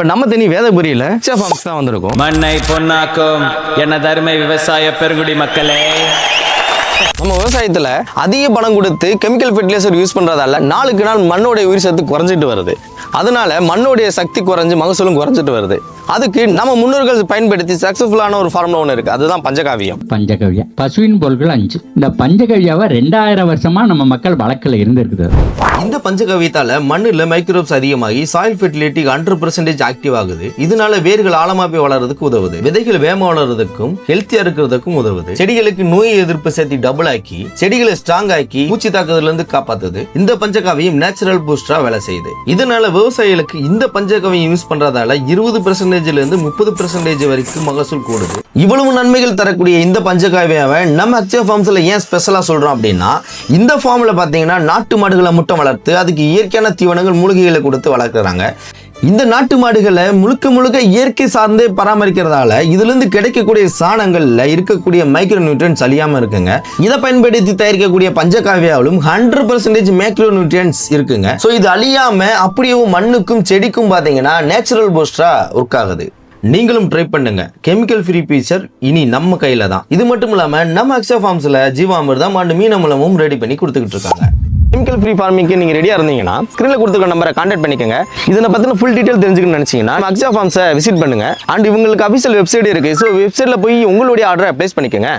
இப்போ நம்ம தண்ணி வேதபுரியில் ஃபார்ம்ஸ் தான் வந்திருக்கும். மண்ணை பொன்னாக்கும். என்ன தருமை விவசாய பெருங்குடி மக்களே. நம்ம விவசாயத்தில் அதிக பணம் கொடுத்து கெமிக்கல் ஃபெர்டிலைசர் யூஸ் பண்ணுறதால நாளுக்கு நாள் மண்ணோடைய உயிர் சத்து குறைஞ்சிட்டு வருது. அதனால மண்ணோடைய சக்தி குறைஞ்சு மகசூலும் குறைஞ்சிட்டு வருது. அதுக்கு நம்ம முன்னோர்கள் பயன்படுத்தி சக்ஸஸ்ஃபுல்லான ஒரு ஃபார்முலா ஒன்று இருக்குது அதுதான் பஞ்சகாவியம். பஞ்சகவ்யா பசுவின் பொருட்கள் அஞ்சு. இந்த பஞ்சகவ்யாவை ரெண்டாயிரம் வருஷமா நம்ம மக்கள் வழக்கில் இருந்திருக்குது. இந்த பஞ்சகவியத்தால மண்ணில் மைக்ரோப்ஸ் அதிகமாகி soil fertility hundred percentage active ஆகுது. இதனால வேர்கள் ஆழமா போய் வளர்றதுக்கு உதவுது. விதைகள் வேகமா வளர்றதுக்கும் ஹெல்த்தியா இருக்கிறதுக்கும் உதவுது. செடிகளுக்கு நோய் எதிர்ப்பு சக்தி டபுள் ஆக்கி செடிகளை ஸ்ட்ராங் ஆக்கி பூச்சி தாக்குதல்ல இருந்து காப்பாத்துது. இந்த பஞ்சகாவியம் நேச்சுரல் பூஸ்டரா வேலை செய்யுது. இதனால விவசாயிகளுக்கு இந்த பஞ்சகாவியம் யூஸ் பண்றதால இருபது பெர்சன்டேஜ்ல பர்சன்டேஜ்லேருந்து முப்பது பர்சன்டேஜ் வரைக்கும் மகசூல் கூடுது. இவ்வளவு நன்மைகள் தரக்கூடிய இந்த பஞ்சகாவியாவை நம்ம அக்ஷய ஃபார்ம்ஸில் ஏன் ஸ்பெஷலா சொல்றோம் அப்படின்னா இந்த ஃபார்ம்ல பாத்தீங்கன்னா நாட்டு மாடுகளை முட்டை வளர்த்து அதுக்கு இயற்கையான தீவனங்கள் மூலிகைகளை கொடுத்து வளர்க்குறாங்க. இந்த நாட்டு மாடுகளை முழுக்க முழுக்க இயற்கை சார்ந்தே பராமரிக்கிறதால இதுலேருந்து கிடைக்கக்கூடிய சாணங்களில் இருக்கக்கூடிய மைக்ரோ நியூட்ரியன்ஸ் அழியாம இருக்குங்க. இதை பயன்படுத்தி தயாரிக்கக்கூடிய பஞ்சகாவியாவிலும் ஹண்ட்ரட் பர்சன்டேஜ் மைக்ரோ நியூட்ரியன்ஸ் இருக்குங்க. ஸோ இது அழியாம அப்படியே மண்ணுக்கும் செடிக்கும் பார்த்தீங்கன்னா நேச்சுரல் பூஸ்டரா ஒர்க் ஆகுது. நீங்களும் ட்ரை பண்ணுங்க. கெமிக்கல் ஃப்ரீ பீச்சர் இனி நம்ம கையில தான். இது மட்டும் இல்லாமல் நம்ம அக்ஷா ஃபார்ம்ஸில் ஜீவாமிர்தம் அண்ட் மீனமலமும் ரெடி பண்ணி கொடுத்துக்கிட்டு இருக்காங்க. கெமிக்கல் ஃப்ரீ ஃபார்மிங்க்கு நீங்க ரெடியா இருந்தீங்கன்னா ஸ்கிரீன்ல கொடுத்துருக்க நம்பரை கான்டாக்ட் பண்ணிக்கோங்க. இதை பத்தின ஃபுல் டீடைல் தெரிஞ்சுக்கணும்னு நினைச்சீங்கன்னா அக்ஸா ஃபார்ம்ஸை விசிட் பண்ணுங்க. அண்ட் இவங்களுக்கு அபிஷியல் வெப்சைட் இருக்கு. ஸோ வெப்சைட்ல போய் உங்களுடைய ஆர்டரை ப்ளேஸ் பண்ணிக்கோங்க.